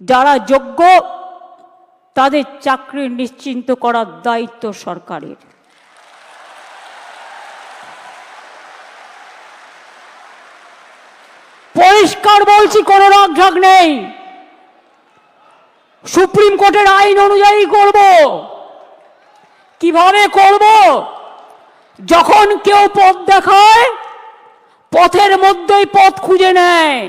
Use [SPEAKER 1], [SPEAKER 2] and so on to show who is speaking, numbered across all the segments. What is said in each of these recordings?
[SPEAKER 1] যারা যোগ্য, তাদের চাকরি নিশ্চিন্ত করার দায়িত্ব সরকারের। পরিষ্কার বলছি, কোনো রাগঢাক নেই। সুপ্রিম কোর্টের আইন অনুযায়ী করব। কীভাবে করব? যখন কেউ পথ দেখায়, পথের মধ্যেই পথ খুঁজে নেয়।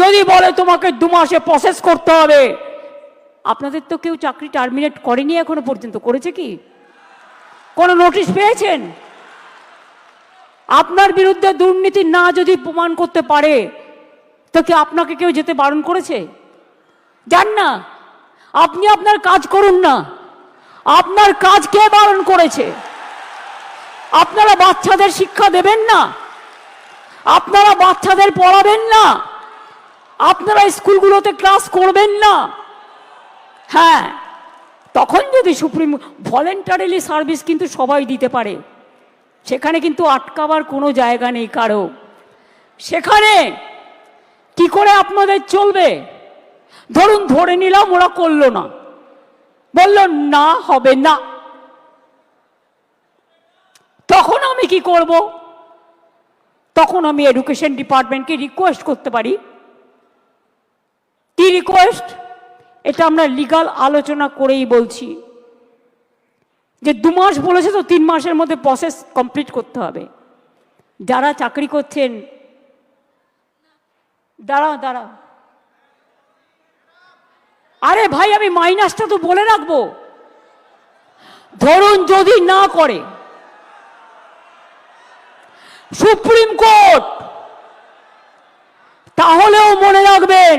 [SPEAKER 1] যদি বলে তোমাকে দু মাসে প্রসেস করতে হবে, আপনাদের তো কেউ চাকরি টার্মিনেট করেনি এখনও পর্যন্ত, করেছে কি? কোনো নোটিশ পেয়েছেন? আপনার বিরুদ্ধে দুর্নীতি না যদি প্রমাণ করতে পারে, তো কি আপনাকে কেউ যেতে বারণ করেছে? যান না, আপনি আপনার কাজ করুন না, আপনার কাজ কে বারণ করেছে? আপনারা বাচ্চাদের শিক্ষা দেবেন না, আপনারা বাচ্চাদের পড়াবেন না আপনারা স্কুলগুলোতে ক্লাস করবেন না। হ্যাঁ তখন যদি সুপ্রিম ভলেন্টারিলি সার্ভিস কিন্তু সবাই দিতে পারে। সেখানে কিন্তু আটকাবার কোনো জায়গা নেই কারও। সেখানে কি করে আপনাদের চলবে? ধরুন, ধরে নিলাম ওরা করল না। বলল, না, হবে না। তখন আমি কি করব? তখন আমি এডুকেশন ডিপার্টমেন্টকে রিকোয়েস্ট করতে পারি। কি রিকোয়েস্ট এটা আমরা লিগাল আলোচনা করেই বলছি। যে দু মাস বলেছে তো তিন মাসের মধ্যে প্রসেস কমপ্লিট করতে হবে। যারা চাকরি করছেন দাঁড়াও দাঁড়াও আরে ভাই, আমি মাইনাসটা তো বলে রাখব। ধরুন যদি না করে, সুপ্রিম কোর্ট, তাহলেও মনে রাখবেন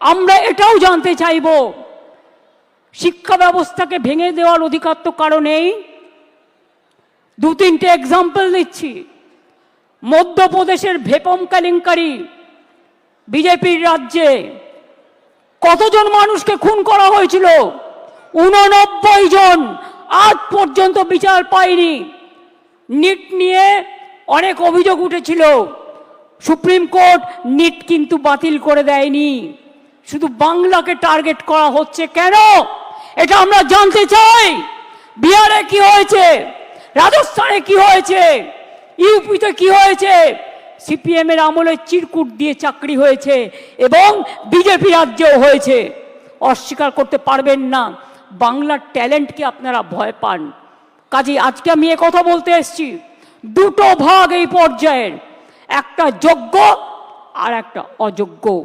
[SPEAKER 1] আমরা এটাও জানতে চাইব, শিক্ষা ব্যবস্থাকে ভেঙে দেওয়ার অধিকার তো কারও নেই। দু তিনটে এক্সাম্পল দিচ্ছি মধ্যপ্রদেশের ভেপম কেলেঙ্কারি, বিজেপির রাজ্যে কতজন মানুষকে খুন করা হয়েছিল? উননব্বই জন, আজ পর্যন্ত বিচার পায়নি নিট নিয়ে অনেক অভিযোগ উঠেছিল। সুপ্রিম কোর্ট নিট কিন্তু বাতিল করে দেয়নি। শুধু বাংলাকে টার্গেট করা হচ্ছে কেন? এটা আমরা জানতে চাই। বিহারে কি হয়েছে? রাজস্থানে কি হয়েছে? ইউপিতে কি হয়েছে? সিপিএম এর আমলে চিরকুট দিয়ে চাকরি হয়েছে এবং বিজেপি রাজ্যেও হয়েছে। অস্বীকার করতে পারবেন না। বাংলার ট্যালেন্টকে আপনারা ভয় পান। কাজে আজকে আমি এ কথা বলতে এসেছি। দুটো ভাগ এই পর্যায়ের। একটা যোগ্য আর একটা অযোগ্য।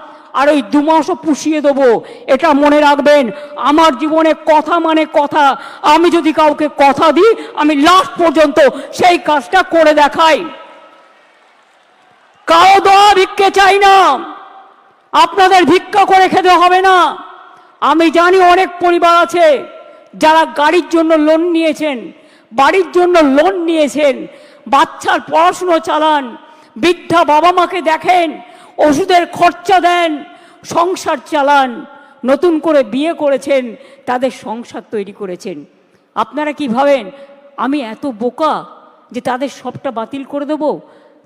[SPEAKER 1] আর ওই দু মাসও পুষিয়ে দেবো। এটা মনে রাখবেন, আমার জীবনে কথা মানে কথা। আমি যদি কাউকে কথা দিই, আমি লাস্ট পর্যন্ত সেই কাজটা করে দেখাই। কারও দেওয়া ভিক্ষে চাই না। আপনাদের ভিক্ষা করে খেতে হবে না। আমি জানি অনেক পরিবার আছে যারা গাড়ির জন্য লোন নিয়েছেন, বাড়ির জন্য লোন নিয়েছেন, বাচ্চার পড়াশুনো চালান, বৃদ্ধা বাবা মাকে দেখেন ওষুধের খরচা দেন, সংসার চালান, নতুন করে বিয়ে করেছেন, তাদের সংসার তৈরি করেছেন। আপনারা কি ভাবেন, আমি এত বোকা যে তাদের সবটা বাতিল করে দেব?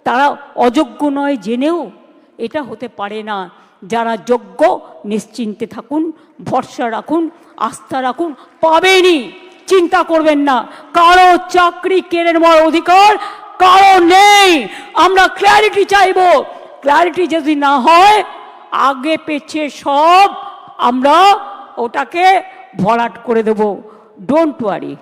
[SPEAKER 1] তারা অযোগ্য নয় জেনেও এটা হতে পারে না। যারা যোগ্য, নিশ্চিন্তে থাকুন, ভরসা রাখুন, আস্থা রাখুন, পাবেনই। চিন্তা করবেন না, কারও চাকরি কেড়ে নেওয়ার অধিকার কারও নেই। আমরা ক্ল্যারিটি চাইব। ক্ল্যারিটি যদি না হয় আগে পেছে সব আমরা ওটাকে ভরাট করে দেব। Don't worry